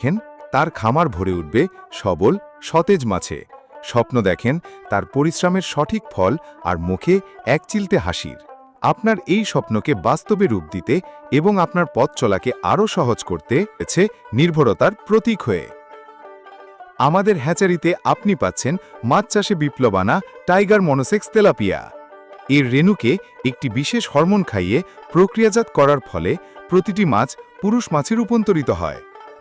দেখেন, তার খামার ভরে উঠবে সবল, সতেজ মাছে। স্বপ্ন দেখেন, তার পরিশ্রমের সঠিক ফল আর মুখে একচিলতে হাসির। আপনার এই স্বপ্নকে বাস্তবে রূপ দিতে এবং আপনার পথ চলাকে আরও সহজ করতে হয়েছে নির্ভরতার প্রতীক হয়ে। আমাদের হ্যাচারিতে আপনি পাচ্ছেন মাছ চাষে বিপ্লবানা টাইগার মনোসেক্স তেলাপিয়া। এর রেণুকে একটি বিশেষ হরমোন খাইয়ে প্রক্রিয়াজাত করার ফলে প্রতিটি মাছ পুরুষ মাছে রূপান্তরিত হয়।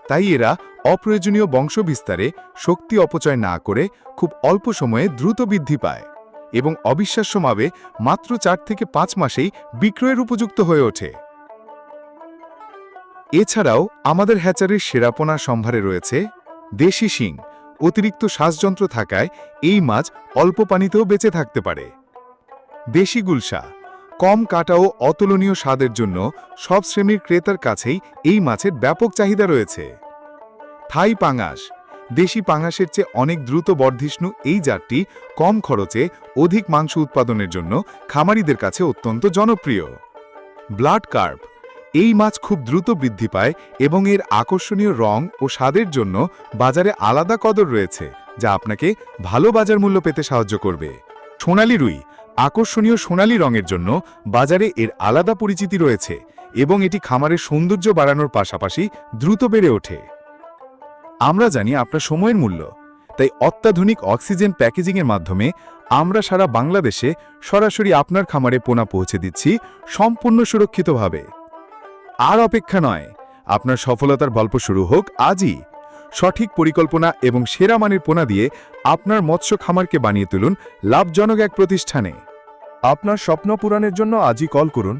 তাই এরা অপ্রয়োজনীয় বংশবিস্তারে শক্তি অপচয় না করে খুব অল্প সময়ে দ্রুত বৃদ্ধি পায় এবং অবিশ্বাস্যভাবে মাত্র চার থেকে পাঁচ মাসেই বিক্রয়ের উপযুক্ত হয়ে ওঠে। এছাড়াও আমাদের হ্যাচারির সেরাপোনা সম্ভারে রয়েছে দেশি শিং। অতিরিক্ত শ্বাসযন্ত্র থাকায় এই মাছ অল্প পানিতেও বেঁচে থাকতে পারে। দেশি গুলশা। কম কাটা ও অতুলনীয় স্বাদের জন্য সব শ্রেণির ক্রেতার কাছেই এই মাছের ব্যাপক চাহিদা রয়েছে। থাই পাঙাশ, দেশি পাঙাশের চেয়ে অনেক দ্রুত বর্ধিষ্ণু এই জাতটি কম খরচে অধিক মাংস উৎপাদনের জন্য খামারিদের কাছে অত্যন্ত জনপ্রিয়। ব্লাড কার্প, এই মাছ খুব দ্রুত বৃদ্ধি পায় এবং এর আকর্ষণীয় রং ও স্বাদের জন্য বাজারে আলাদা কদর রয়েছে, যা আপনাকে ভালো বাজার মূল্য পেতে সাহায্য করবে। সোনালি রুই আকর্ষণীয় সোনালী রঙের জন্য বাজারে এর আলাদা পরিচিতি রয়েছে এবং এটি খামারের সৌন্দর্য বাড়ানোর পাশাপাশি দ্রুত বেড়ে ওঠে। আমরা জানি আপনার সময়ের মূল্য, তাই অত্যাধুনিক অক্সিজেন প্যাকেজিংয়ের মাধ্যমে আমরা সারা বাংলাদেশে সরাসরি আপনার খামারে পোনা পৌঁছে দিচ্ছি সম্পূর্ণ সুরক্ষিতভাবে। আর অপেক্ষা নয়, আপনার সফলতার গল্প শুরু হোক আজই। সঠিক পরিকল্পনা এবং সেরা মানের পোনা দিয়ে আপনার মৎস্য খামারকে বানিয়ে তুলুন লাভজনক এক প্রতিষ্ঠানে। আপনার স্বপ্ন পূরণের জন্য আজই কল করুন